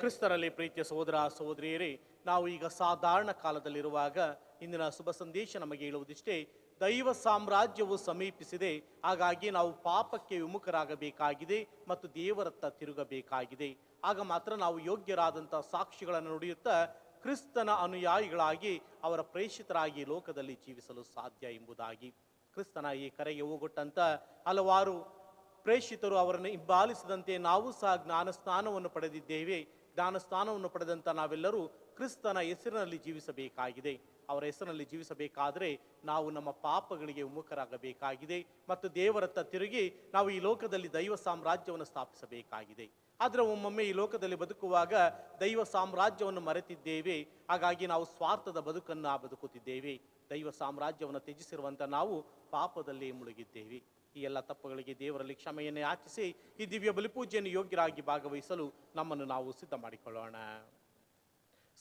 ಕ್ರಿಸ್ತರಲ್ಲಿ ಪ್ರೀತಿಯ ಸಹೋದರ ಸಹೋದರಿಯರೇ, ನಾವು ಈಗ ಸಾಧಾರಣ ಕಾಲದಲ್ಲಿರುವಾಗ ಇಂದಿನ ಶುಭ ಸಂದೇಶ ನಮಗೆ ಹೇಳುವುದಿಷ್ಟೇ, ದೈವ ಸಾಮ್ರಾಜ್ಯವು ಸಮೀಪಿಸಿದೆ, ಹಾಗಾಗಿ ನಾವು ಪಾಪಕ್ಕೆ ವಿಮುಖರಾಗಬೇಕಾಗಿದೆ ಮತ್ತು ದೇವರತ್ತ ತಿರುಗಬೇಕಾಗಿದೆ. ಆಗ ಮಾತ್ರ ನಾವು ಯೋಗ್ಯರಾದಂಥ ಸಾಕ್ಷಿಗಳನ್ನು ನುಡಿಯುತ್ತಾ ಕ್ರಿಸ್ತನ ಅನುಯಾಯಿಗಳಾಗಿ ಅವರ ಪ್ರೇಷಿತರಾಗಿ ಲೋಕದಲ್ಲಿ ಜೀವಿಸಲು ಸಾಧ್ಯ ಎಂಬುದಾಗಿ. ಕ್ರಿಸ್ತನ ಈ ಕರೆಗೆ ಹೋಗೊಟ್ಟಂತ ಹಲವಾರು ಪ್ರೇಷಿತರು ಅವರನ್ನು ಹಿಂಬಾಲಿಸದಂತೆ ನಾವು ಸಹ ಜ್ಞಾನ ಸ್ನಾನವನ್ನು ಪಡೆದಿದ್ದೇವೆ. ಜ್ಞಾನ ಸ್ನಾನವನ್ನು ಪಡೆದಂತ ನಾವೆಲ್ಲರೂ ಕ್ರಿಸ್ತನ ಹೆಸರಿನಲ್ಲಿ ಜೀವಿಸಬೇಕಾಗಿದೆ. ಅವರ ಹೆಸರಿನಲ್ಲಿ ಜೀವಿಸಬೇಕಾದರೆ ನಾವು ನಮ್ಮ ಪಾಪಗಳಿಗೆ ವಿಮುಖರಾಗಬೇಕಾಗಿದೆ ಮತ್ತು ದೇವರತ್ತ ತಿರುಗಿ ನಾವು ಈ ಲೋಕದಲ್ಲಿ ದೈವ ಸಾಮ್ರಾಜ್ಯವನ್ನು ಸ್ಥಾಪಿಸಬೇಕಾಗಿದೆ. ಆದರೆ ಒಮ್ಮೊಮ್ಮೆ ಈ ಲೋಕದಲ್ಲಿ ಬದುಕುವಾಗ ದೈವ ಸಾಮ್ರಾಜ್ಯವನ್ನು ಮರೆತಿದ್ದೇವೆ. ಹಾಗಾಗಿ ನಾವು ಸ್ವಾರ್ಥದ ಬದುಕನ್ನು ಬದುಕುತ್ತಿದ್ದೇವೆ. ದೈವ ಸಾಮ್ರಾಜ್ಯವನ್ನು ತ್ಯಜಿಸಿರುವಂಥ ನಾವು ಪಾಪದಲ್ಲಿ ಮುಳುಗಿದ್ದೇವೆ. ಈ ಎಲ್ಲ ತಪ್ಪುಗಳಿಗೆ ದೇವರಲ್ಲಿ ಕ್ಷಮೆಯನ್ನು ಯಾಚಿಸಿ ಈ ದಿವ್ಯ ಬಲಿಪೂಜೆಯನ್ನು ಯೋಗ್ಯರಾಗಿ ಭಾಗವಹಿಸಲು ನಮ್ಮನ್ನು ನಾವು ಸಿದ್ಧ ಮಾಡಿಕೊಳ್ಳೋಣ.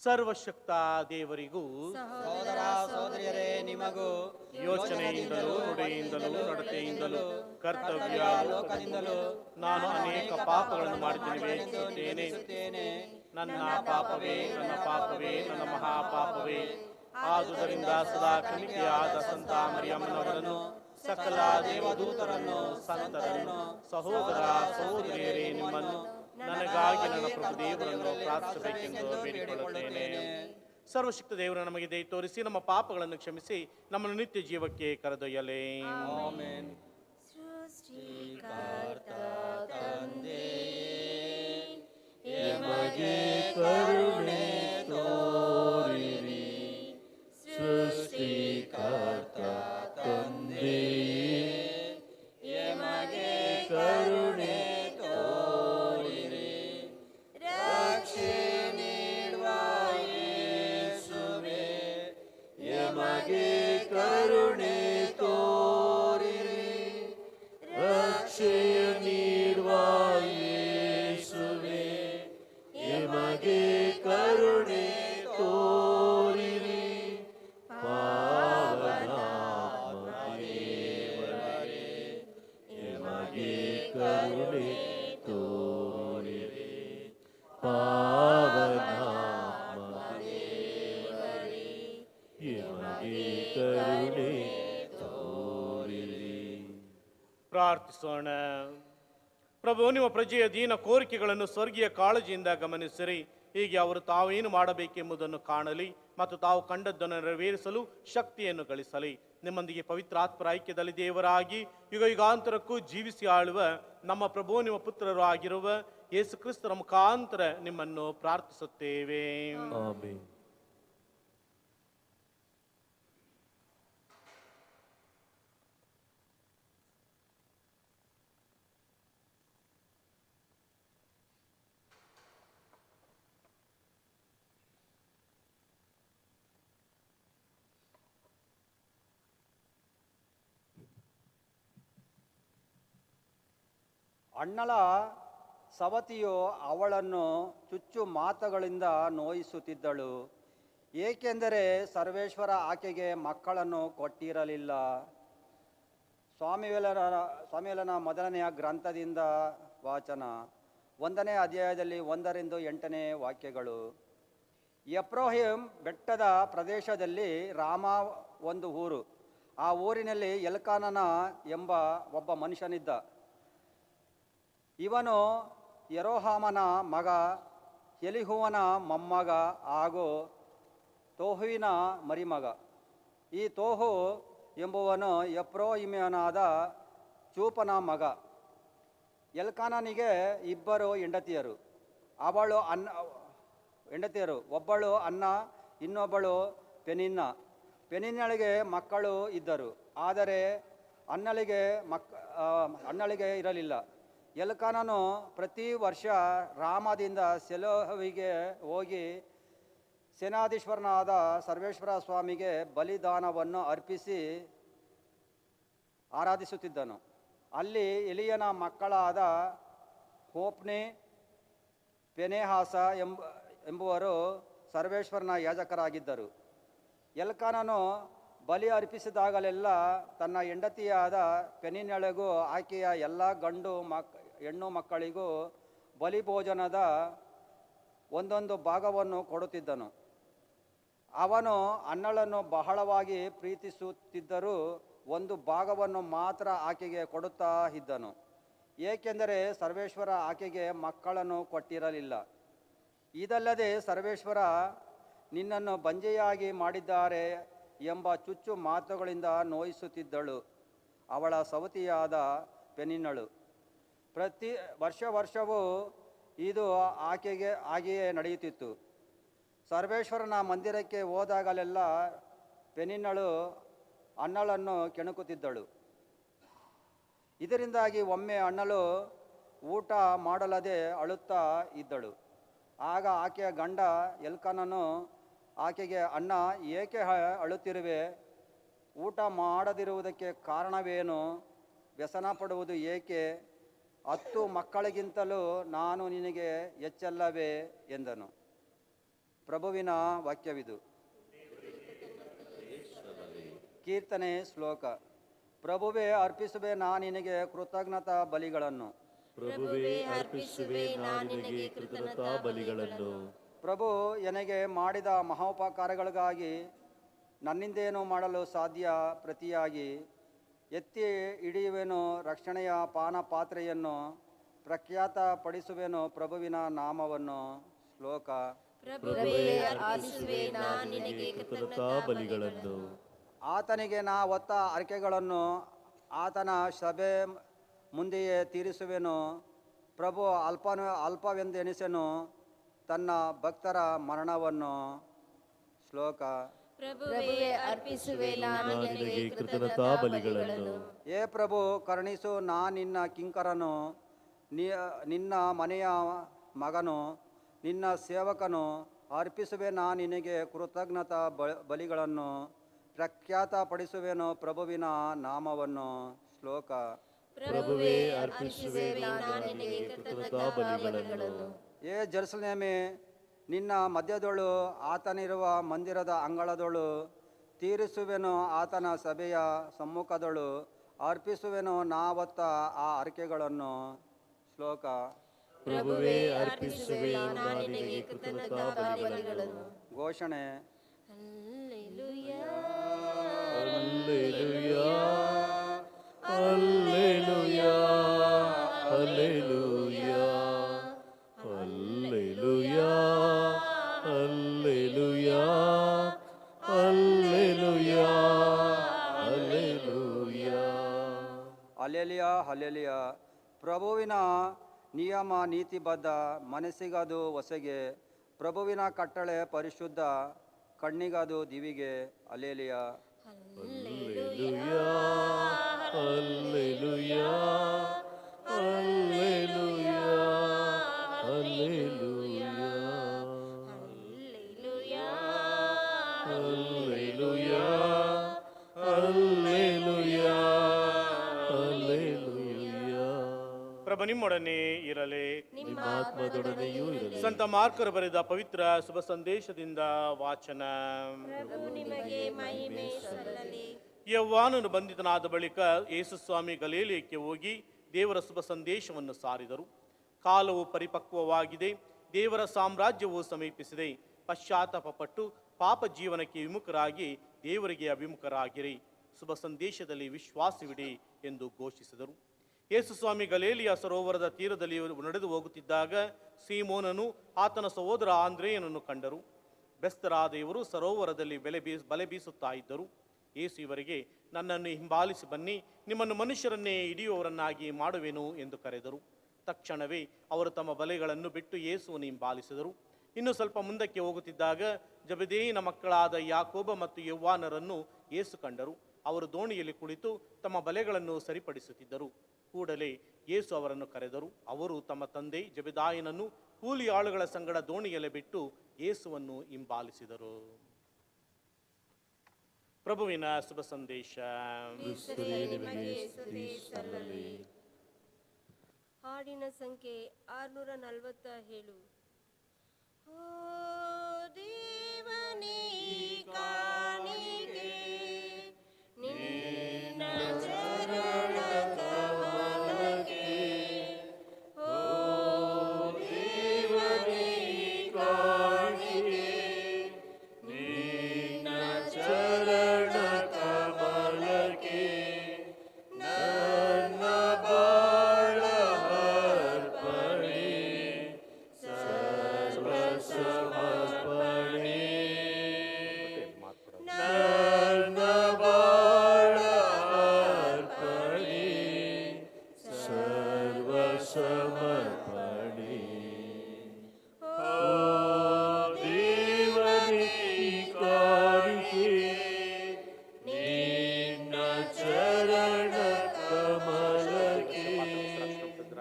ಸರ್ವಶಕ್ತ ದೇವರಿಗೂ ಸಹೋದರ ಸಹೋದರಿಯರೇ ನಿಮಗೂ ಯೋಚನೆಯಿಂದಲೂ ನುಡಿಯಿಂದಲೂ ನಡತೆಯಿಂದಲೂ ಕರ್ತವ್ಯ ಲೋಕದಿಂದಲೂ ನಾನು ಅನೇಕ ಪಾಪಗಳನ್ನು ಮಾಡಿದ್ದೇನೆ. ನನ್ನ ಪಾಪವೇ ನನ್ನ ಪಾಪವೇ ನನ್ನ ಮಹಾಪಾಪವೇ. ಆದುದರಿಂದ ಸದಾ ಕಲಿಕೆಯಾದ ಸಂತ ಮರಿಯಮ್ಮನವರನ್ನು ಸಕಲ ದೇವದೂತರನ್ನು ಸಂತರನ್ನು ಸಹೋದರ ಸಹೋದರಿಯರೇ ನಿಮ್ಮನ್ನು ನನಗಾಗಿ ನನ್ನ ಪ್ರಭು ದೇವರನ್ನು ಪ್ರಾರ್ಥಿಸಬೇಕೆಂದು ಬೇಡಿಕೊಳ್ಳುತ್ತೇನೆ ಸರ್ವಶಕ್ತ ದೇವರು ನಮಗೆ ದಯ ತೋರಿಸಿ ನಮ್ಮ ಪಾಪಗಳನ್ನು ಕ್ಷಮಿಸಿ ನಮ್ಮನ್ನು ನಿತ್ಯ ಜೀವಕ್ಕೆ ಕರೆದೊಯ್ಯಲೇ ಆಮೆನ್. ಸೃಷ್ಟಿಕರ್ತ ಎಮಗೆ ಪ್ರಾರ್ಥಿಸೋಣ. ಪ್ರಭು, ನಿಮ್ಮ ಪ್ರಜೆಯ ದೀನ ಕೋರಿಕೆಗಳನ್ನು ಸ್ವರ್ಗೀಯ ಕಾಳಜಿಯಿಂದ ಗಮನಿಸಿರಿ. ಹೀಗೆ ಅವರು ತಾವೇನು ಮಾಡಬೇಕೆಂಬುದನ್ನು ಕಾಣಲಿ ಮತ್ತು ತಾವು ಕಂಡದ್ದನ್ನು ನೆರವೇರಿಸಲು ಶಕ್ತಿಯನ್ನು ಗಳಿಸಲಿ. ನಿಮ್ಮೊಂದಿಗೆ ಪವಿತ್ರಾತ್ಮರ ಐಕ್ಯದಲ್ಲಿ ದೇವರಾಗಿ ಯುಗ ಯುಗಾಂತರಕ್ಕೂ ಜೀವಿಸಿ ಆಳುವ ನಮ್ಮ ಪ್ರಭು, ನಿಮ್ಮ ಪುತ್ರರು ಆಗಿರುವ ಯೇಸು ಕ್ರಿಸ್ತರ ಮುಖಾಂತರ ನಿಮ್ಮನ್ನು ಪ್ರಾರ್ಥಿಸುತ್ತೇವೆ. ಅಣ್ಣಳ ಸವತಿಯು ಅವಳನ್ನು ಚುಚ್ಚು ಮಾತುಗಳಿಂದ ನೋಯಿಸುತ್ತಿದ್ದಳು. ಏಕೆಂದರೆ ಸರ್ವೇಶ್ವರ ಆಕೆಗೆ ಮಕ್ಕಳನ್ನು ಕೊಟ್ಟಿರಲಿಲ್ಲ. ಸ್ವಾಮಿವೇಲನ ಸ್ವಾಮಿವೇಲನ ಮೊದಲನೆಯ ಗ್ರಂಥದಿಂದ ವಾಚನ. ಒಂದನೇ ಅಧ್ಯಾಯದಲ್ಲಿ ಒಂದರಿಂದ ಎಂಟನೇ ವಾಕ್ಯಗಳು. ಎಪ್ರೋಹಿಂ ಬೆಟ್ಟದ ಪ್ರದೇಶದಲ್ಲಿ ರಾಮ ಒಂದು ಊರು. ಆ ಊರಿನಲ್ಲಿ ಎಲ್ಕಾನನ ಎಂಬ ಒಬ್ಬ ಮನುಷ್ಯನಿದ್ದ. ಇವನು ಯರೋಹಾಮನ ಮಗ, ಎಲಿಹುವನ ಮೊಮ್ಮಗ ಹಾಗೂ ತೋಹುವಿನ ಮರಿಮಗ. ಈ ತೋಹು ಎಂಬುವನು ಎಪ್ರೋಹಿಮನಾದ ಚೂಪನ ಮಗ. ಎಲ್ಕಾನನಿಗೆ ಇಬ್ಬರು ಹೆಂಡತಿಯರು. ಅವಳು ಅನ್ನ, ಹೆಂಡತಿಯರು. ಒಬ್ಬಳು ಅನ್ನ, ಇನ್ನೊಬ್ಬಳು ಪೆನಿನ್ನ. ಪೆನಿನ್ನಳಿಗೆ ಮಕ್ಕಳು ಇದ್ದರು. ಆದರೆ ಅನ್ನಳಿಗೆ ಮಕ್ ಅನ್ನಳಿಗೆ ಇರಲಿಲ್ಲ. ಎಲ್ಕಾನನು ಪ್ರತಿ ವರ್ಷ ರಾಮದಿಂದ ಸೆಲೋಹವಿಗೆ ಹೋಗಿ ಸೇನಾಧೀಶ್ವರನಾದ ಸರ್ವೇಶ್ವರ ಸ್ವಾಮಿಗೆ ಬಲಿದಾನವನ್ನು ಅರ್ಪಿಸಿ ಆರಾಧಿಸುತ್ತಿದ್ದನು. ಅಲ್ಲಿ ಎಲಿಯನ ಮಕ್ಕಳಾದ ಹೋಪ್ನಿ, ಪೆನೆಹಾಸ ಎಂಬ, ಎಂಬುವರು ಸರ್ವೇಶ್ವರನ ಯಾಜಕರಾಗಿದ್ದರು. ಎಲ್ಕಾನನು ಬಲಿ ಅರ್ಪಿಸಿದಾಗಲೆಲ್ಲ ತನ್ನ ಹೆಂಡತಿಯಾದ ಪೆನಿನೆಳೆಗೂ ಆಕೆಯ ಎಲ್ಲ ಗಂಡು ಮಕ್ ಹೆಣ್ಣು ಮಕ್ಕಳಿಗೂ ಬಲಿಭೋಜನದ ಒಂದೊಂದು ಭಾಗವನ್ನು ಕೊಡುತ್ತಿದ್ದನು. ಅವನು ಅನ್ನಳನ್ನು ಬಹಳವಾಗಿ ಪ್ರೀತಿಸುತ್ತಿದ್ದರೂ ಒಂದು ಭಾಗವನ್ನು ಮಾತ್ರ ಆಕೆಗೆ ಕೊಡುತ್ತಾ ಇದ್ದನು. ಏಕೆಂದರೆ ಸರ್ವೇಶ್ವರ ಆಕೆಗೆ ಮಕ್ಕಳನ್ನು ಕೊಟ್ಟಿರಲಿಲ್ಲ. ಇದಲ್ಲದೆ ಸರ್ವೇಶ್ವರ, ನಿನ್ನನ್ನು ಬಂಜೆಯಾಗಿ ಮಾಡಿದ್ದಾರೆ ಎಂಬ ಚುಚ್ಚು ಮಾತುಗಳಿಂದ ನೋಯಿಸುತ್ತಿದ್ದಳು ಅವಳ ಸವತಿಯಾದ ಪೆನಿನ್ನಳು. ಪ್ರತಿ ವರ್ಷ ವರ್ಷವೂ ಇದು ಆಕೆಗೆ, ಹಾಗೆಯೇ ನಡೆಯುತ್ತಿತ್ತು. ಸರ್ವೇಶ್ವರನ ಮಂದಿರಕ್ಕೆ ಹೋದಾಗಲೆಲ್ಲ ಪೆನಿನ್ನಳು ಅಣ್ಣಳನ್ನು ಕೆಣಕುತ್ತಿದ್ದಳು. ಇದರಿಂದಾಗಿ ಒಮ್ಮೆ ಅಣ್ಣಳು ಊಟ ಮಾಡಲದೆ ಅಳುತ್ತಾ ಇದ್ದಳು. ಆಗ ಆಕೆಯ ಗಂಡ ಎಲ್ಕನನು ಆಕೆಗೆ, ಅಣ್ಣ, ಏಕೆ ಅಳುತ್ತಿರುವೆ? ಊಟ ಮಾಡದಿರುವುದಕ್ಕೆ ಕಾರಣವೇನು? ವ್ಯಸನ ಪಡುವುದು ಏಕೆ? ಹತ್ತು ಮಕ್ಕಳಿಗಿಂತಲೂ ನಾನು ನಿನಗೆ ಹೆಚ್ಚಲ್ಲವೇ ಎಂದನು. ಪ್ರಭುವಿನ ವಾಕ್ಯವಿದು. ಕೀರ್ತನೆ ಶ್ಲೋಕ. ಪ್ರಭುವೇ ಅರ್ಪಿಸುವೆ ನಾ ನಿನಗೆ ಕೃತಜ್ಞತಾ ಬಲಿಗಳನ್ನು. ಪ್ರಭುವೇ ಅರ್ಪಿಸುವೆ ನಾನು ನಿನಗೆ ಕೃತಜ್ಞತಾ ಬಲಿಗಳನ್ನು. ಪ್ರಭು ನನಗೆ ಮಾಡಿದ ಮಹೋಪಕಾರಗಳಿಗಾಗಿ ನನ್ನಿಂದೇನು ಮಾಡಲು ಸಾಧ್ಯ ಪ್ರತಿಯಾಗಿ ಎತ್ತಿ ಹಿಡಿಯುವೆನು ರಕ್ಷಣೆಯ ಪಾನ ಪಾತ್ರೆಯನ್ನು ಪ್ರಖ್ಯಾತ ಪಡಿಸುವೆನು ಪ್ರಭುವಿನ ನಾಮವನ್ನು. ಶ್ಲೋಕ. ಆತನಿಗೆ ನಾ ಒತ್ತ ಅರಿಕೆಗಳನ್ನು ಆತನ ಸಭೆ ಮುಂದೆಯೇ ತೀರಿಸುವೆನು. ಪ್ರಭು ಅಲ್ಪ ಅಲ್ಪವೆಂದೆನಿಸೆನು ತನ್ನ ಭಕ್ತರ ಮರಣವನ್ನು. ಶ್ಲೋಕ. ಪ್ರಭುವೇ ಅರ್ಪಿಸುವೆ ನಾನು ನಿನಗೆ ಕೃತಜ್ಞತಾ ಬಲಿಗಳನ್ನು. ಏ ಪ್ರಭು ಕರುಣಿಸು ನಾ ನಿನ್ನ ಕಿಂಕರನು ನಿನ್ನ ಮನೆಯ ಮಗನು ನಿನ್ನ ಸೇವಕನು ಅರ್ಪಿಸುವೆ ನಾ ನಿನಗೆ ಕೃತಜ್ಞತಾ ಬ ಬಲಿಗಳನ್ನು ಪ್ರಖ್ಯಾತ ಪಡಿಸುವೆನು ಪ್ರಭುವಿನ ನಾಮವನ್ನು. ಶ್ಲೋಕ. ಪ್ರಭುವೇ ಅರ್ಪಿಸುವೆ ನಾನು ನಿನಗೆ ಕೃತಜ್ಞತಾ ಬಲಿಗಳನ್ನು. ಏ ಜೆರುಸಲೇಮೆ ನಿನ್ನ ಮಧ್ಯದೊಳು ಆತನಿರುವ ಮಂದಿರದ ಅಂಗಳದೊಳು ತೀರಿಸುವೆನು ಆತನ ಸಭೆಯ ಸಮ್ಮುಖದೊಳು ಅರ್ಪಿಸುವೆನು ನಾವತ್ತ ಆ ಅರ್ಕೆಗಳನ್ನು. ಶ್ಲೋಕ. ಪ್ರಭುವೇ ಅರ್ಪಿಸುವೆ ಘೋಷಣೆ. Alleluia, ಹಲೆಲಿಯ ಪ್ರಭುವಿನ ನಿಯಮ ನೀತಿಬದ್ಧ ಮನಸ್ಸಿಗದು ಹೊಸಗೆ ಪ್ರಭುವಿನ ಕಟ್ಟಳೆ ಪರಿಶುದ್ಧ ಕಣ್ಣಿಗದು ದಿವಿಗೆ. ಅಲೆಲಿಯ ಅಲ್ಲಿ ಪ್ರಭು ನಿಮ್ಮೊಡನೆ ಇರಲಿ. ನಿಮ್ಮ ಆತ್ಮದೊಡನೆಯೂ ಇರಲಿ. ಸಂತ ಮಾರ್ಕರು ಬರೆದ ಪವಿತ್ರ ಶುಭ ಸಂದೇಶದಿಂದ ವಾಚನ. ಯವ್ವಾನನು ಬಂಧಿತನಾದ ಬಳಿಕ ಯೇಸುಸ್ವಾಮಿ ಗಲೇಲಿಯಕ್ಕೆ ಹೋಗಿ ದೇವರ ಶುಭ ಸಂದೇಶವನ್ನು ಸಾರಿದರು. ಕಾಲವು ಪರಿಪಕ್ವವಾಗಿದೆ ದೇವರ ಸಾಮ್ರಾಜ್ಯವು ಸಮೀಪಿಸಿದೆ. ಪಶ್ಚಾತ್ತಾಪಪಟ್ಟು ಪಾಪ ಜೀವನಕ್ಕೆ ವಿಮುಖರಾಗಿ ದೇವರಿಗೆ ಅಭಿಮುಖರಾಗಿರಿ. ಶುಭ ಸಂದೇಶದಲ್ಲಿ ವಿಶ್ವಾಸವಿಡಿ ಎಂದು ಘೋಷಿಸಿದರು. ಯೇಸುಸ್ವಾಮಿ ಗಲೇಲಿಯ ಸರೋವರದ ತೀರದಲ್ಲಿ ನಡೆದು ಹೋಗುತ್ತಿದ್ದಾಗ ಸೀಮೋನನು ಆತನ ಸಹೋದರ ಆಂದ್ರೇಯನನ್ನು ಕಂಡರು. ಬೆಸ್ತರಾದ ಇವರು ಸರೋವರದಲ್ಲಿ ಬೆಲೆ ಬೀಸ್ ಬಲೆ ಬೀಸುತ್ತಾ ಇದ್ದರು. ಯೇಸು ಇವರಿಗೆ, ನನ್ನನ್ನು ಹಿಂಬಾಲಿಸಿ ಬನ್ನಿ, ನಿಮ್ಮನ್ನು ಮನುಷ್ಯರನ್ನೇ ಹಿಡಿಯುವವರನ್ನಾಗಿ ಮಾಡುವೆನು ಎಂದು ಕರೆದರು. ತಕ್ಷಣವೇ ಅವರು ತಮ್ಮ ಬಲೆಗಳನ್ನು ಬಿಟ್ಟು ಯೇಸುವನ್ನು ಹಿಂಬಾಲಿಸಿದರು. ಇನ್ನು ಸ್ವಲ್ಪ ಮುಂದಕ್ಕೆ ಹೋಗುತ್ತಿದ್ದಾಗ ಜಬದೇಯಿನ ಮಕ್ಕಳಾದ ಯಾಕೋಬ ಮತ್ತು ಯೌವಾನರನ್ನು ಏಸು ಕಂಡರು. ಅವರು ದೋಣಿಯಲ್ಲಿ ಕುಳಿತು ತಮ್ಮ ಬಲೆಗಳನ್ನು ಸರಿಪಡಿಸುತ್ತಿದ್ದರು. ಕೂಡಲೇ ಯೇಸು ಅವರನ್ನು ಕರೆದರು. ಅವರು ತಮ್ಮ ತಂದೆ ಜಬಿದಾಯನನ್ನು ಕೂಲಿ ಆಳುಗಳ ಸಂಗಡ ದೋಣಿಯಲ್ಲಿ ಬಿಟ್ಟು ಯೇಸುವನ್ನು ಹಿಂಬಾಲಿಸಿದರು. ಪ್ರಭುವಿನ ಶುಭ ಸಂದೇಶ. ಹಾಡಿನ ಸಂಖ್ಯೆ ಆರುನೂರ ನಲವತ್ತ ಏಳು.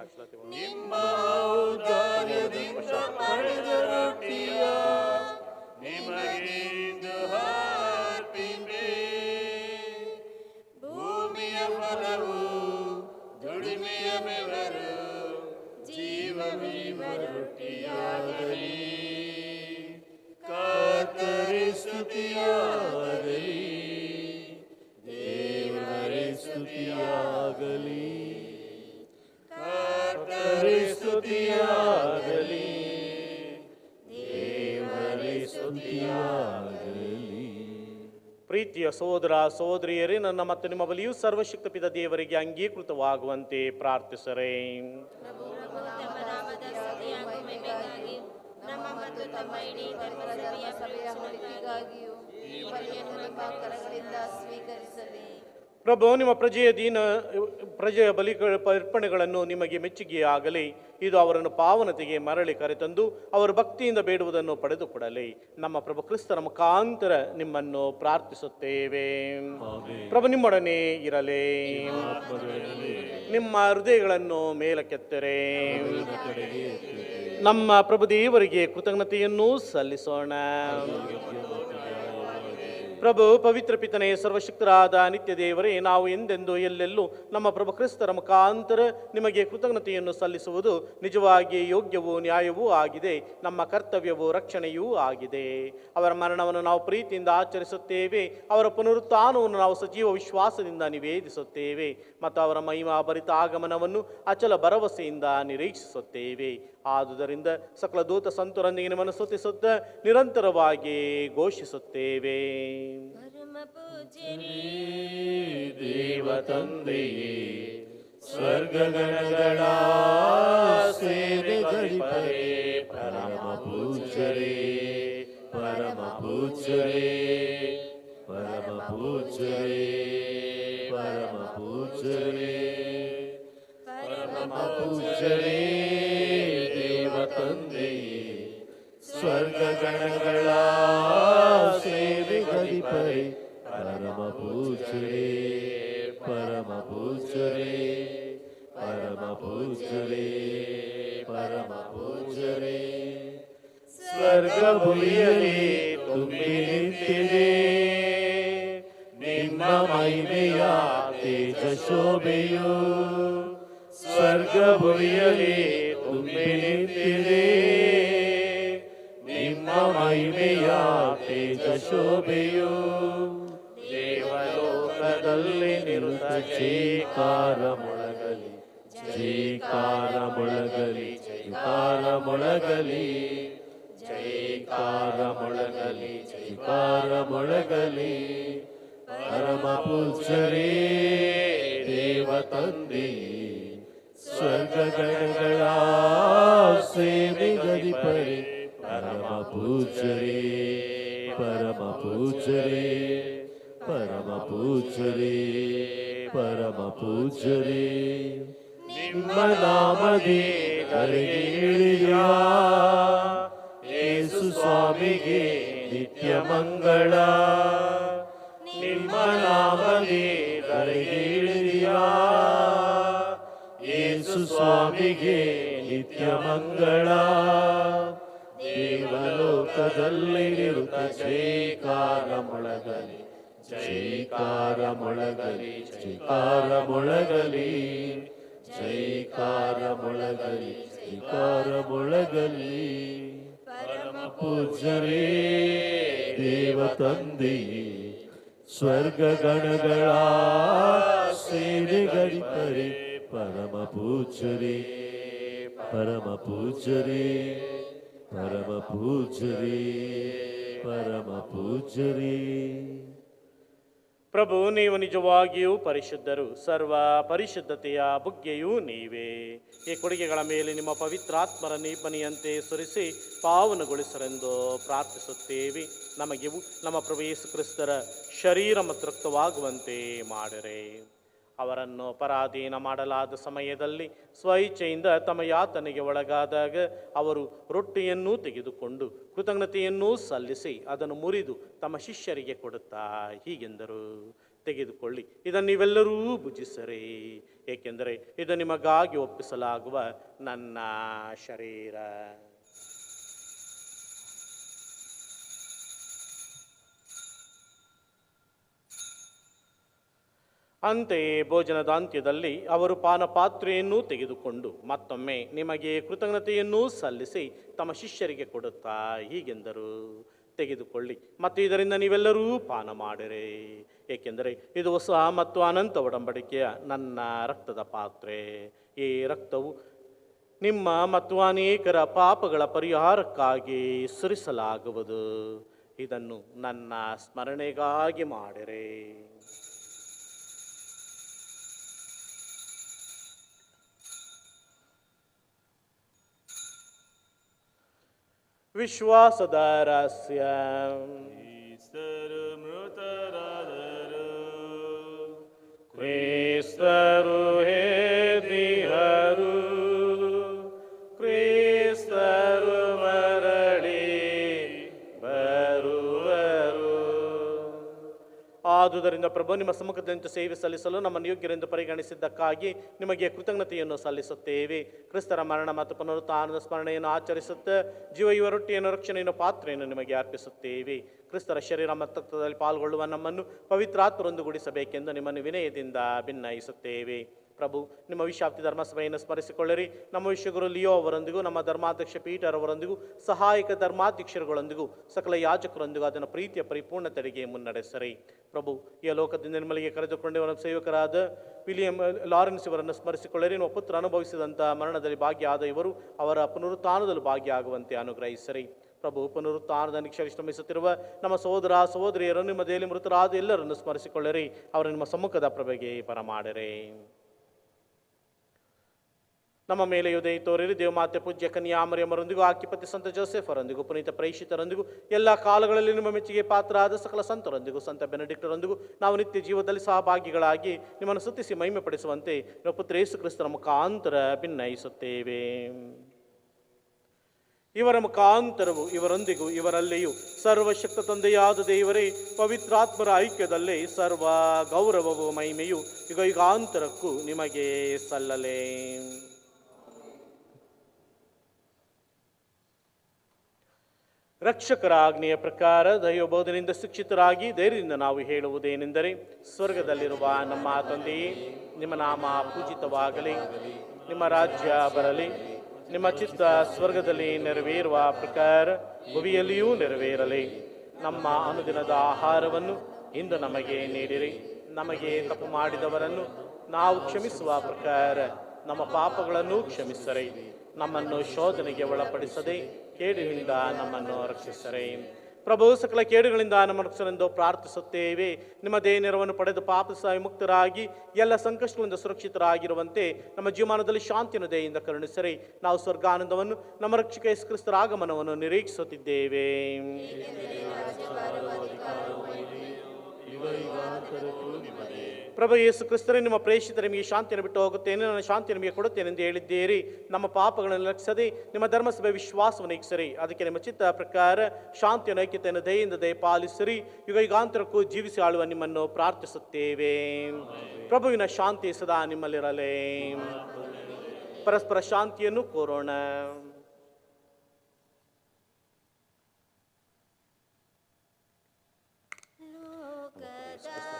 actually. ಸೋದರ ಸೋದರಿಯರೇ ನನ್ನ ಮತ್ತು ನಿಮ್ಮ ಬಲಿಯೂ ಸರ್ವಶಕ್ತ ಪಿತ ದೇವರಿಗೆ ಅಂಗೀಕೃತವಾಗುವಂತೆ ಪ್ರಾರ್ಥಿಸರೆ. ಸ್ವೀಕರಿಸಲಿ. ಪ್ರಭು, ನಿಮ್ಮ ಪ್ರಜೆಯ ದೀನ, ಪ್ರಜೆಯ ಬಲಿ ಅರ್ಪಣೆಗಳನ್ನು ನಿಮಗೆ ಮೆಚ್ಚುಗೆಯಾಗಲಿ ಇದು ಅವರನ್ನು ಪಾವನತೆಗೆ ಮರಳಿ ಕರೆತಂದು ಅವರು ಭಕ್ತಿಯಿಂದ ಬೇಡುವುದನ್ನು ಪಡೆದುಕೊಡಲಿ. ನಮ್ಮ ಪ್ರಭು ಕ್ರಿಸ್ತರ ಮುಖಾಂತರ ನಿಮ್ಮನ್ನು ಪ್ರಾರ್ಥಿಸುತ್ತೇವೆ. ಪ್ರಭು, ನಿಮ್ಮೊಡನೆ ಇರಲಿ. ನಿಮ್ಮ ಹೃದಯಗಳನ್ನು ಮೇಲಕ್ಕೆತ್ತರೆ. ನಮ್ಮ ಪ್ರಭು ದೇವರಿಗೆ ಕೃತಜ್ಞತೆಯನ್ನು ಸಲ್ಲಿಸೋಣ. ಪ್ರಭು ಪವಿತ್ರ ಪಿತನೇ, ಸರ್ವಶಕ್ತರಾದ ನಿತ್ಯ ದೇವರೇ ನಾವು ಎಂದೆಂದು ಎಲ್ಲೆಲ್ಲೂ ನಮ್ಮ ಪ್ರಭು ಕ್ರಿಸ್ತರ ಮುಖಾಂತರ ನಿಮಗೆ ಕೃತಜ್ಞತೆಯನ್ನು ಸಲ್ಲಿಸುವುದು ನಿಜವಾಗಿ ಯೋಗ್ಯವೂ ನ್ಯಾಯವೂ ಆಗಿದೆ. ನಮ್ಮ ಕರ್ತವ್ಯವೂ ರಕ್ಷಣೆಯೂ ಆಗಿದೆ. ಅವರ ಮರಣವನ್ನು ನಾವು ಪ್ರೀತಿಯಿಂದ ಆಚರಿಸುತ್ತೇವೆ. ಅವರ ಪುನರುತ್ಥಾನವನ್ನು ನಾವು ಸಜೀವ ವಿಶ್ವಾಸದಿಂದ ನಿವೇದಿಸುತ್ತೇವೆ. ಮತ್ತು ಅವರ ಮಹಿಮಾಭರಿತ ಆಗಮನವನ್ನು ಅಚಲ ಭರವಸೆಯಿಂದ ನಿರೀಕ್ಷಿಸುತ್ತೇವೆ. ಆದುದರಿಂದ ಸಕಲ ದೂತ ಸಂತರೊಂದಿಗೆ ನಿಮ್ಮನ್ನು ಸುತ್ತಿಸುತ್ತ ನಿರಂತರವಾಗಿ ಘೋಷಿಸುತ್ತೇವೆ. ಪರಮ ಪೂಜ್ಯರೇ ದೇವ ತಂದೆಯೇ ಸ್ವರ್ಗಗಣಗಳ ಸೇವೆ ಗರಿಪರೇ ಪರಮ ಪೂಜ್ಯರೇ ಪರಮ ಪೂಜ್ಯರೇ ಪರಮ ಪೂಜ್ಯರೇ ಪರಮ ಪೂಜ್ಯರೇ ಸ್ವರ್ಗ ಭೂಮಿಯಲ್ಲಿ ತುಂಬಿ ನಿಂತಿದೆ. ನಿಮ್ಮ ಮಹಿಮೆಯ ತೇಜ ಶೋಭೆಯು ಸ್ವರ್ಗ ಭೂಮಿಯಲ್ಲಿ ತುಂಬಿ ನಿಂತಿದೆ. ನಿಮ್ಮ ಮಹಿಮೆಯ ತೇಜ ಶೋಭೆಯು ದೇವಲೋಕದಲ್ಲಿ ನಿರುತ ಜೀಕಾರ ಮೊಳಗಲಿ ಜೀಕಾರ ಮೊಳಗಲಿ, ಜೈಕಾರ ಮೊಳಗಲಿ. ಜೈಕಾರ ಮೊಳಗಲಿ ಜೈಕಾರ ಮೊಳಗಲಿ ಪರಮ ಪೂಜ್ಯರೇ ದೇವ ತಂದೆ ಸ್ವರ್ಗಗಳ ಸೇವೆ ಗರಿಪರೆ ಪರಮ ಪೂಜ್ಯರೇ ಪರಮ ಪೂಜ್ಯರೇ ಪರಮ ಪೂಜ್ಯರೇ ಪರಮ ಪೂಜ್ಯರೇ ನಿಮ್ಮ ನಾಮದೇ ಕರೆಗೆ ಇಳಿಯ. ಯೇಸು ಸ್ವಾಮಿಗೆ ನಿತ್ಯ ಮಂಗಳ. ನಿಮ್ಮ ನಾಮದೇ ಕರೆಗೆ ಇಳಿಯ ಯೇಸು ಸ್ವಾಮಿಗೆ ನಿತ್ಯ ಮಂಗಳ. ದೇವಲೋಕದಲ್ಲಿ ನಿರುತ ಜೈಕಾರ ಮೊಳಗಲಿ ಜೈಕಾರ ಮೊಳಗಲಿ ಜೈಕಾರ ಮೊಳಗಲಿ ಜೈಕಾರ ಮೊಳಗಲಿ ಜೈಕಾರ ಮೊಳಗಲಿ. ಪೂಜ್ಯರೇ ದೇವ ತಂದೆಯೇ ಸ್ವರ್ಗ ಗಣಗಳ ಸೇವೆ ಗರಿಪರೆ ಪರಮ ಪೂಜ್ಯರೇ ಪರಮ ಪೂಜ್ಯರೇ ಪರಮ ಪೂಜ್ಯರೇ ಪರಮ ಪೂಜ್ಯರೇ ಪ್ರಭು, ನೀವು ನಿಜವಾಗಿಯೂ ಪರಿಶುದ್ಧರು. ಸರ್ವ ಪರಿಶುದ್ಧತೆಯ ಬುಗ್ಗೆಯೂ ನೀವೇ. ಈ ಕೊಡುಗೆಗಳ ಮೇಲೆ ನಿಮ್ಮ ಪವಿತ್ರಾತ್ಮರ ನೀಪನಿಯಂತೆ ಸುರಿಸಿ ಪಾವನಗೊಳಿಸರೆಂದು ಪ್ರಾರ್ಥಿಸುತ್ತೇವೆ. ನಮಗಿವು ನಮ್ಮ ಪ್ರಭು ಕ್ರಿಸ್ತರ ಶರೀರ ಮತ್ತು ರಕ್ತವಾಗುವಂತೆ ಮಾಡಿರೆ. ಅವರನ್ನು ಪರಾಧೀನ ಮಾಡಲಾದ ಸಮಯದಲ್ಲಿ ಸ್ವಇಚ್ಛೆಯಿಂದ ತಮ್ಮ ಯಾತನೆಗೆ ಒಳಗಾದಾಗ ಅವರು ರೊಟ್ಟಿಯನ್ನೂ ತೆಗೆದುಕೊಂಡು ಕೃತಜ್ಞತೆಯನ್ನೂ ಸಲ್ಲಿಸಿ ಅದನ್ನು ಮುರಿದು ತಮ್ಮ ಶಿಷ್ಯರಿಗೆ ಕೊಡುತ್ತಾ ಹೀಗೆಂದರು. ತೆಗೆದುಕೊಳ್ಳಿ, ಇದನ್ನು ನೀವೆಲ್ಲರೂ ಭುಜಿಸರೇ, ಏಕೆಂದರೆ ಇದು ನಿಮಗಾಗಿ ಒಪ್ಪಿಸಲಾಗುವ ನನ್ನ ಶರೀರ. ಅಂತೆಯೇ ಭೋಜನದ ಅಂತ್ಯದಲ್ಲಿ ಅವರು ಪಾನಪಾತ್ರೆಯನ್ನೂ ತೆಗೆದುಕೊಂಡು ಮತ್ತೊಮ್ಮೆ ನಿಮಗೆ ಕೃತಜ್ಞತೆಯನ್ನೂ ಸಲ್ಲಿಸಿ ತಮ್ಮ ಶಿಷ್ಯರಿಗೆ ಕೊಡುತ್ತಾ ಹೀಗೆಂದರು. ತೆಗೆದುಕೊಳ್ಳಿ, ಮತ್ತು ಇದರಿಂದ ನೀವೆಲ್ಲರೂ ಪಾನ ಮಾಡಿರಿ. ಏಕೆಂದರೆ ಇದು ಹೊಸ ಮತ್ತು ಅನಂತ ಒಡಂಬಡಿಕೆಯ ನನ್ನ ರಕ್ತದ ಪಾತ್ರೆ. ಈ ರಕ್ತವು ನಿಮ್ಮ ಮತ್ತು ಅನೇಕರ ಪಾಪಗಳ ಪರಿಹಾರಕ್ಕಾಗಿ ಸುರಿಸಲಾಗುವುದು. ಇದನ್ನು ನನ್ನ ಸ್ಮರಣೆಗಾಗಿ ಮಾಡಿರೆ. विश्वासधरस्य ईश्वरुमृतरदरु क्वेश्वरुहे ಆದುದರಿಂದ ಪ್ರಭು, ನಿಮ್ಮ ಸಮ್ಮುಖದಂತೆ ಸೇವೆ ಸಲ್ಲಿಸಲು ನಮ್ಮ ಯೋಗ್ಯರೆಂದು ಪರಿಗಣಿಸಿದ್ದಕ್ಕಾಗಿ ನಿಮಗೆ ಕೃತಜ್ಞತೆಯನ್ನು ಸಲ್ಲಿಸುತ್ತೇವೆ. ಕ್ರಿಸ್ತರ ಮರಣ ಮತ್ತು ಪುನರುತ್ಥಾನದ ಸ್ಮರಣೆಯನ್ನು ಆಚರಿಸುತ್ತಾ ಜೀವ ಯುವ ರೊಟ್ಟಿಯನ್ನು, ರಕ್ಷಣೆಯನ್ನು, ಪಾತ್ರೆಯನ್ನು ನಿಮಗೆ ಅರ್ಪಿಸುತ್ತೇವೆ. ಕ್ರಿಸ್ತರ ಶರೀರ ಮತ್ತು ರಕ್ತದಲ್ಲಿ ಪಾಲ್ಗೊಳ್ಳುವ ನಮ್ಮನ್ನು ಪವಿತ್ರಾತ್ಮರೊಂದುಗೂಡಿಸಬೇಕೆಂದು ನಿಮ್ಮನ್ನು ವಿನಯದಿಂದ ಭಿನ್ನಯಿಸುತ್ತೇವೆ. ಪ್ರಭು, ನಿಮ್ಮ ವಿಶಾಪ್ತಿ ಧರ್ಮಸಭೆಯನ್ನು ಸ್ಮರಿಸಿಕೊಳ್ಳಿರಿ. ನಮ್ಮ ವಿಶ್ವಗುರು ಲಿಯೋ ಅವರೊಂದಿಗೂ, ನಮ್ಮ ಧರ್ಮಾಧ್ಯಕ್ಷ ಪೀಟರ್ ಅವರೊಂದಿಗೂ, ಸಹಾಯಕ ಧರ್ಮಾಧ್ಯಕ್ಷರುಗಳೊಂದಿಗೂ, ಸಕಲ ಯಾಜಕರೊಂದಿಗೂ ಅದನ್ನು ಪ್ರೀತಿಯ ಪರಿಪೂರ್ಣತೆಗೆ ಮುನ್ನಡೆಸರಿ. ಪ್ರಭು, ಈ ಲೋಕದಿಂದ ನಿಮ್ಮಲ್ಲಿಗೆ ಕರೆದುಕೊಂಡಿರುವ ಸೇವಕರಾದ ವಿಲಿಯಂ, ಲಾರೆನ್ಸ್ ಇವರನ್ನು ಸ್ಮರಿಸಿಕೊಳ್ಳಿರಿ. ನಿಮ್ಮ ಪುತ್ರ ಅನುಭವಿಸಿದಂಥ ಮರಣದಲ್ಲಿ ಭಾಗಿಯಾದ ಇವರು ಅವರ ಪುನರುತ್ಥಾನದಲ್ಲಿ ಭಾಗಿಯಾಗುವಂತೆ ಅನುಗ್ರಹಿಸರಿ. ಪ್ರಭು ಪುನರುತ್ಥಾನದ ನಿಕ್ಷೆ ಶ್ರಮಿಸುತ್ತಿರುವ ನಮ್ಮ ಸಹೋದರ ಸಹೋದರಿಯರನ್ನು ನಿಮ್ಮ ದೇಹಲಿ ಮೃತರಾದ ಎಲ್ಲರನ್ನು ಸ್ಮರಿಸಿಕೊಳ್ಳಿರಿ. ಅವರು ನಿಮ್ಮ ಸಮ್ಮುಖದ ಪ್ರಭೆಗೆ ಬರಮಾಡಿರಿ. ನಮ್ಮ ಮೇಲೆ ಯುದಯ ತೋರಿರಿ, ದೇವಮಾತೆ ಪೂಜ್ಯ ಕನ್ಯಾಮರಿಯಮ್ಮರೊಂದಿಗೂ ಆಕಿಪತಿ ಸಂತ ಜೋಸೆಫರೊಂದಿಗೂ, ಪುನೀತ ಪ್ರೇಷಿತರೊಂದಿಗೂ ಎಲ್ಲ ಕಾಲಗಳಲ್ಲಿ ನಿಮ್ಮ ಮೆಚ್ಚುಗೆ ಪಾತ್ರ ಆದ ಸಕಲ ಸಂತರೊಂದಿಗೂ, ಸಂತ ಬೆನಡಿಕ್ಟರೊಂದಿಗೂ ನಾವು ನಿತ್ಯ ಜೀವದಲ್ಲಿ ಸಹಭಾಗಿಗಳಾಗಿ ನಿಮ್ಮನ್ನು ಸುತ್ತಿಸಿ ಮಹಿಮೆ ಪಡಿಸುವಂತೆ ನಮ್ಮ ಪುತ್ರ ಯೇಸು ಕ್ರಿಸ್ತರ ಮುಖಾಂತರ ಭಿನ್ನಯಿಸುತ್ತೇವೆ ಇವರ ಮುಖಾಂತರವು, ಇವರೊಂದಿಗೂ, ಇವರಲ್ಲಿಯೂ ಸರ್ವಶಕ್ತ ತಂದೆಯಾದ ದೇವರೇ, ಪವಿತ್ರಾತ್ಮರ ಐಕ್ಯದಲ್ಲಿ ಸರ್ವ ಗೌರವವು ಮಹಿಮೆಯು ಯುಗ ಯುಗಾಂತರಕ್ಕೂ ನಿಮಗೆ ಸಲ್ಲಲೇ. ರಕ್ಷಕರ ಆಜ್ಞೆಯ ಪ್ರಕಾರ ದೈವಬೋಧನೆಯಿಂದ ಶಿಕ್ಷಿತರಾಗಿ ಧೈರ್ಯದಿಂದ ನಾವು ಹೇಳುವುದೇನೆಂದರೆ, ಸ್ವರ್ಗದಲ್ಲಿರುವ ನಮ್ಮ ತಂದೆಯೇ, ನಿಮ್ಮ ನಾಮ ಪೂಜಿತವಾಗಲಿ, ನಿಮ್ಮ ರಾಜ್ಯ ಬರಲಿ, ನಿಮ್ಮ ಚಿತ್ತ ಸ್ವರ್ಗದಲ್ಲಿ ನೆರವೇರುವ ಪ್ರಕಾರ ಭುವಿಯಲ್ಲಿಯೂ ನೆರವೇರಲಿ. ನಮ್ಮ ಅನುದಿನದ ಆಹಾರವನ್ನು ಇಂದು ನಮಗೆ ನೀಡಿರಿ. ನಮಗೆ ತಪ್ಪು ಮಾಡಿದವರನ್ನು ನಾವು ಕ್ಷಮಿಸುವ ಪ್ರಕಾರ ನಮ್ಮ ಪಾಪಗಳನ್ನು ಕ್ಷಮಿಸರಿ. ನಮ್ಮನ್ನು ಶೋಧನೆಗೆ ಒಳಪಡಿಸದೆ ಕೇಡಿನಿಂದ ನಮ್ಮನ್ನು ರಕ್ಷಿಸರೆ. ಪ್ರಭು, ಸಕಲ ಕೇಡುಗಳಿಂದ ನಮ್ಮ ರಕ್ಷಣೆಂದು ಪ್ರಾರ್ಥಿಸುತ್ತೇವೆ. ನಿಮ್ಮ ದೇಹ ನೆರವನ್ನು ಪಡೆದು ಪಾಪ ಮುಕ್ತರಾಗಿ, ಎಲ್ಲ ಸಂಕಷ್ಟಗಳಿಂದ ಸುರಕ್ಷಿತರಾಗಿರುವಂತೆ ನಮ್ಮ ಜೀವಮಾನದಲ್ಲಿ ಶಾಂತಿಯನ್ನು ದಯೆಯಿಂದ ಕರುಣಿಸರಿ. ನಾವು ಸ್ವರ್ಗಾನಂದವನ್ನು, ನಮ್ಮ ರಕ್ಷಕ ಯೇಸು ಕ್ರಿಸ್ತರ ಆಗಮನವನ್ನು ನಿರೀಕ್ಷಿಸುತ್ತಿದ್ದೇವೆ. ಪ್ರಭು ಯೇಸು ಕ್ರಿಸ್ತರೇ ನಿಮ್ಮ ಪ್ರೇಷಿತ ನಿಮಗೆ ಶಾಂತಿಯನ್ನು ಬಿಟ್ಟು ಹೋಗುತ್ತೇನೆ, ನನ್ನ ಶಾಂತಿ ನಿಮಗೆ ಕೊಡುತ್ತೇನೆ ಎಂದು ಹೇಳಿದ್ದೀರಿ. ನಮ್ಮ ಪಾಪಗಳನ್ನು ಲಕ್ಷಿಸದೆ ನಿಮ್ಮ ಧರ್ಮಸಭೆ ವಿಶ್ವಾಸವನ್ನು ಇಕ್ಸರಿ ಅದಕ್ಕೆ ನಿಮ್ಮ ಚಿತ್ತ ಪ್ರಕಾರ ಶಾಂತಿಯನ್ನು, ಐಕ್ಯತೆಯನ್ನು, ದಯೆಯಿಂದ ದಯ ಪಾಲಿಸಿರಿ. ಯುಗ ಯುಗಾಂತರಕ್ಕೂ ಜೀವಿಸಿ ಆಳುವ ನಿಮ್ಮನ್ನು ಪ್ರಾರ್ಥಿಸುತ್ತೇವೆ. ಪ್ರಭುವಿನ ಶಾಂತಿ ಸದಾ ನಿಮ್ಮಲ್ಲಿರಲೇ. ಪರಸ್ಪರ ಶಾಂತಿಯನ್ನು ಕೋರೋಣ. ಪಾಪಗಳನ್ನು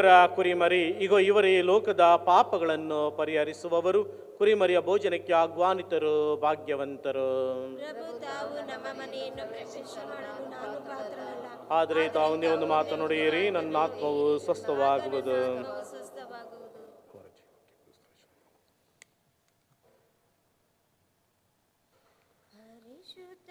ದೇವರ ಕುರಿಮರಿ ಇಗೋ ಇವರೇ ಲೋಕದ ಪಾಪಗಳನ್ನು ಪರಿಹರಿಸುವವರು. ಕುರಿಮರಿಯ ಭೋಜನಕ್ಕೆ ಆಹ್ವಾನಿತರು ಭಾಗ್ಯವಂತರು. ಆದರೆ ತಾವು ಒಂದೇ ಒಂದು ಮಾತು ನುಡಿಯಿರಿ ನನ್ನ ಆತ್ಮವು ಸ್ವಸ್ಥವಾಗುವುದು. ಪರಿಶುದ್ಧ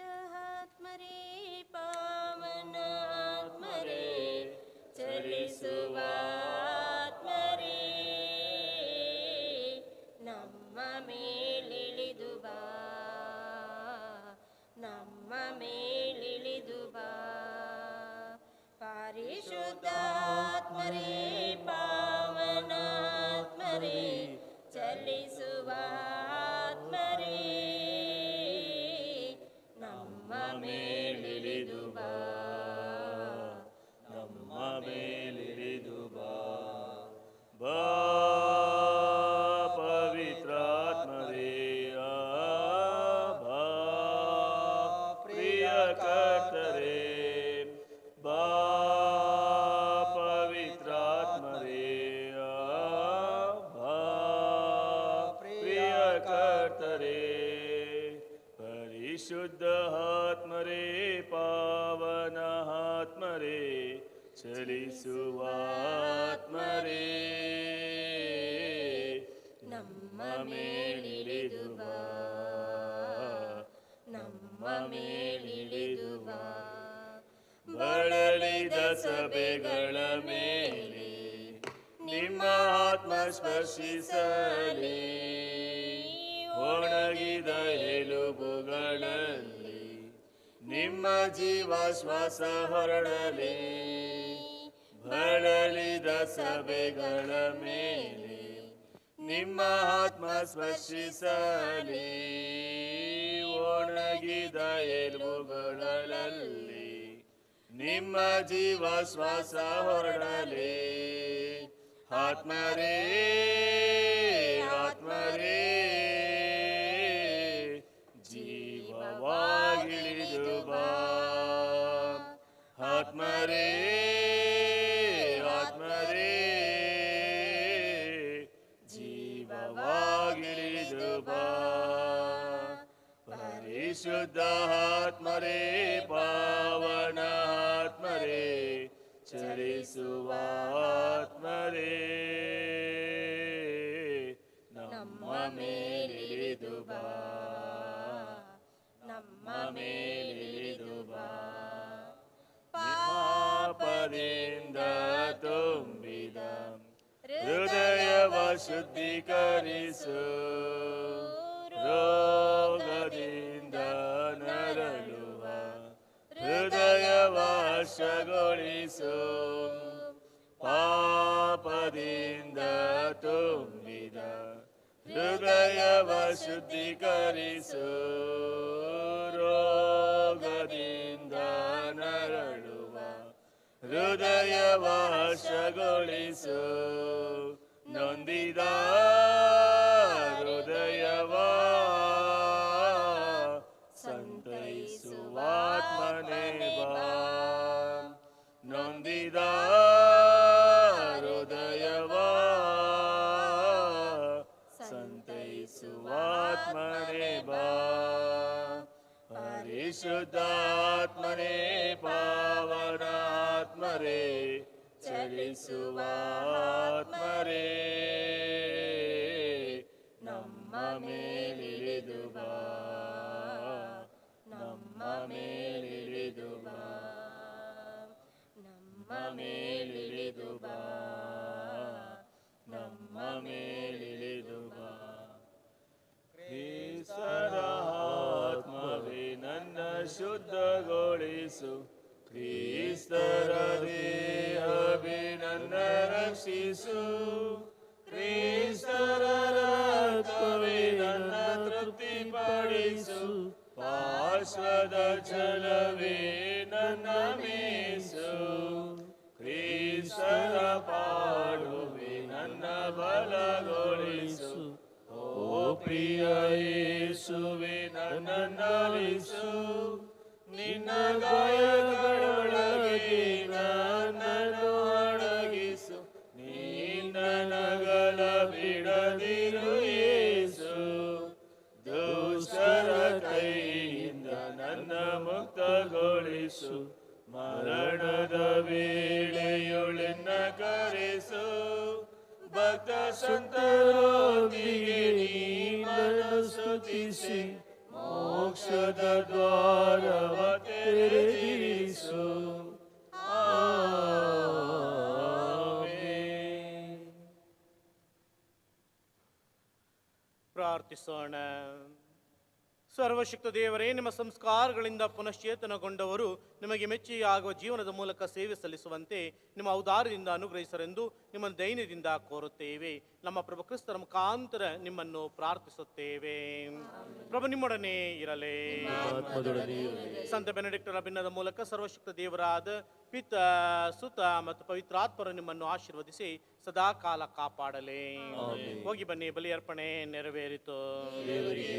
ಮೇಲಿಳಿದು ಬಾ ನಮ್ಮ ಮೇಲಿಳಿದು ಬಾ ಬಳಲಿದ ಸಭೆಗಳ ಮೇಲೆ ನಿಮ್ಮ ಆತ್ಮ ಸ್ಪರ್ಶಿಸಲಿ. ಒಣಗಿದ ಎಲುಬುಗಳಲ್ಲಿ ನಿಮ್ಮ ಜೀವ ಶ್ವಾಸ ಹೊರಡಲಿ. ಬಳಲಿದ ಸಭೆಗಳ ಮೇಲೆ ನಿಮ್ಮ ಆತ್ಮ ಸ್ಪರ್ಶಿಸಲಿ. ಒಣಗಿದ ಎಲುಬುಗಳಲ್ಲಿ ನಿಮ್ಮ ಜೀವ ಶ್ವಾಸ ಹೊರಡಲಿ. ಆತ್ಮರೇ ಆತ್ಮರೇ, ಜೀವವಾಗಿಳಿದು ಬಾ. ಆತ್ಮರೇ ಆತ್ಮರೇ ಶುದ್ಧೀಕರಿಸು ರೋಗದಿಂದ ನರಳುವ ಹೃದಯ ವಾಶಗೊಳಿಸು. ಪಾಪದಿಂದ ತುಂಬಿದ ಹೃದಯವ ಶುದ್ಧೀಕರಿಸು ರೋಗದಿಂದ ನರಳುವ ಹೃದಯ ಶಗೊಳಿಸು ನೊಂದಿದ ಹೃದಯವ ಚಲಿಸುವ ಆತ್ಮರೇ ನಮ್ಮ ಮೇಲಿಳಿದು ಬಾ ನಮ್ಮ ಮೇಲಿಳಿದು ಬಾ ನಮ್ಮ ಮೇಲಿಳಿದು ಬಾ ನಮ್ಮ ಮೇಲಿಳಿದು ಬಾ ಕ್ರೀಸ್ತರ ಆತ್ಮವೇ ನನ್ನ ಶುದ್ಧಗೊಳಿಸು. ಮುಕ್ತಗೊಳಿಸು. ಮರಣದ ವೇಳೆಯೊಳಿನ ಕರೆಸು. ಭಕ್ತ ಸಂತರೋಗಿಗೆ ಸ್ತುತಿಸಿ. ಮೋಕ್ಷದ ದ್ವಾರವ ತೆರೆಯಿಸು ಪ್ರಾರ್ಥಿಸೋಣ. ಸರ್ವಶಕ್ತ ದೇವರೇ, ನಿಮ್ಮ ಸಂಸ್ಕಾರಗಳಿಂದ ಪುನಶ್ಚೇತನಗೊಂಡವರು ನಿಮಗೆ ಮೆಚ್ಚಿಯಾಗುವ ಜೀವನದ ಮೂಲಕ ಸೇವೆ ಸಲ್ಲಿಸುವಂತೆ ನಿಮ್ಮ ಔದಾರ್ಯದಿಂದ ಅನುಗ್ರಹಿಸರೆಂದು ನಿಮ್ಮನ್ನು ದೈನ್ಯದಿಂದ ಕೋರುತ್ತೇವೆ. ನಮ್ಮ ಪ್ರಭು ಕ್ರಿಸ್ತರ ಮುಖಾಂತರ ನಿಮ್ಮನ್ನು ಪ್ರಾರ್ಥಿಸುತ್ತೇವೆ. ಪ್ರಭು ನಿಮ್ಮೊಡನೆ ಇರಲೇ. ಸಂತ ಬೆನಡಿಕ್ಟರ ಭಿನ್ನದ ಮೂಲಕ ಸರ್ವಶಕ್ತ ದೇವರಾದ ಪಿತ ಸುತ ಮತ್ತು ಪವಿತ್ರಾತ್ಮರು ನಿಮ್ಮನ್ನು ಆಶೀರ್ವದಿಸಿ ಸದಾ ಕಾಲ ಕಾಪಾಡಲಿ. ಹೋಗಿ ಬನ್ನಿ ಬಲಿ ಅರ್ಪಣೆ ನೆರವೇರಿತು. ದೇವರಿಗೆ